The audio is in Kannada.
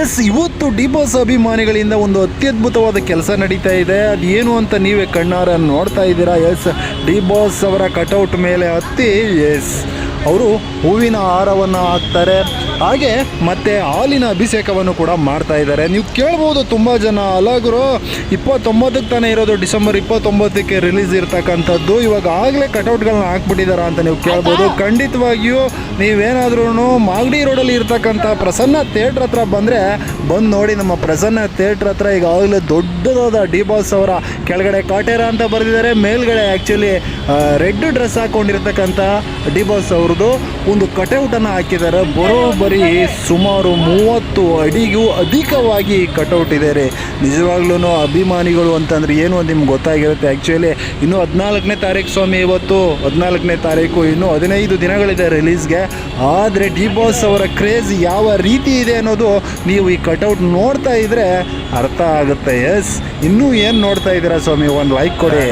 ಎಸ್, ಇವತ್ತು ಡಿ ಬಾಸ್ ಅಭಿಮಾನಿಗಳಿಂದ ಒಂದು ಅತ್ಯದ್ಭುತವಾದ ಕೆಲಸ ನಡೀತಾ ಇದೆ. ಅದು ಏನು ಅಂತ ನೀವೇ ಕಣ್ಣಾರ ನೋಡ್ತಾ ಇದ್ದೀರಾ? ಎಸ್ ಡಿ ಬಾಸ್ ಅವರ ಕಟೌಟ್ ಮೇಲೆ ಹತ್ತಿ ಎಸ್. ಅವರು ಹೂವಿನ ಆಹಾರವನ್ನು ಹಾಕ್ತಾರೆ. ಹಾಗೆ ಮತ್ತೆ ಹಾಲಿನ ಅಭಿಷೇಕವನ್ನು ಕೂಡ ಮಾಡ್ತಾ ಇದ್ದಾರೆ. ನೀವು ಕೇಳ್ಬೋದು ತುಂಬ ಜನ. ಅಲಾಗರು ಇಪ್ಪತ್ತೊಂಬತ್ತಕ್ಕೆ ತಾನೇ ಇರೋದು ಡಿಸೆಂಬರ್ ಇಪ್ಪತ್ತೊಂಬತ್ತಕ್ಕೆ ರಿಲೀಸ್ ಇರ್ತಕ್ಕಂಥದ್ದು. ಇವಾಗ ಆಗಲೇ ಕಟೌಟ್ಗಳನ್ನ ಹಾಕ್ಬಿಟ್ಟಿದ್ದಾರೆ ಅಂತ ನೀವು ಕೇಳ್ಬೋದು. ಖಂಡಿತವಾಗಿಯೂ ನೀವೇನಾದ್ರೂ ಮಾಗಡಿ ರೋಡಲ್ಲಿ ಇರ್ತಕ್ಕಂಥ ಪ್ರಸನ್ನ ಥಿಯೇಟ್ರ್ ಹತ್ರ ಬಂದರೆ ಬಂದು ನೋಡಿ ನಮ್ಮ ಪ್ರಸನ್ನ ಥಿಯೇಟ್ರ್ ಹತ್ರ ಈಗಾಗಲೇ ದೊಡ್ಡದಾದ ಡಿ ಬಾಸ್ ಅವರ ಕೆಳಗಡೆ ಕಾಟೇರ ಅಂತ ಬರೆದಿದ್ದಾರೆ. ಮೇಲ್ಗಡೆ ಆ್ಯಕ್ಚುಲಿ ರೆಡ್ ಡ್ರೆಸ್ ಹಾಕೊಂಡಿರ್ತಕ್ಕಂಥ ಡಿ ಬಾಸ್ ಅವ್ರದ್ದು ಒಂದು ಕಟೌಟನ್ನು ಹಾಕಿದ್ದಾರೆ. ಬರೋಬ್ಬರಿ ಸುಮಾರು ಮೂವತ್ತು ಅಡಿಗೂ ಅಧಿಕವಾಗಿ ಕಟೌಟ್ ಇದೆ ರೀ ನಿಜವಾಗ್ಲೂ ಅಭಿಮಾನಿಗಳು ಅಂತಂದ್ರೆ ಏನು ಅಂತ ನಿಮ್ಗೆ ಗೊತ್ತಾಗಿರುತ್ತೆ. ಆ್ಯಕ್ಚುಲಿ ಇನ್ನು ಹದಿನಾಲ್ಕನೇ ತಾರೀಕು ಸ್ವಾಮಿ, ಇವತ್ತು ಹದಿನಾಲ್ಕನೇ ತಾರೀಕು, ಇನ್ನು ಹದಿನೈದು ದಿನಗಳಿದೆ ರಿಲೀಸ್ಗೆ ಆದರೆ ಡಿ ಬಾಸ್ ಅವರ ಕ್ರೇಜ್ ಯಾವ ರೀತಿ ಇದೆ ಅನ್ನೋದು ನೀವು ಈ ಕಟೌಟ್ ನೋಡ್ತಾ ಇದ್ರೆ ಅರ್ಥ ಆಗುತ್ತೆ. ಎಸ್ ಇನ್ನೂ ಏನು ನೋಡ್ತಾ ಇದ್ದೀರಾ ಸ್ವಾಮಿ? ಒಂದು ಲೈಕ್ ಕೊಡಿ.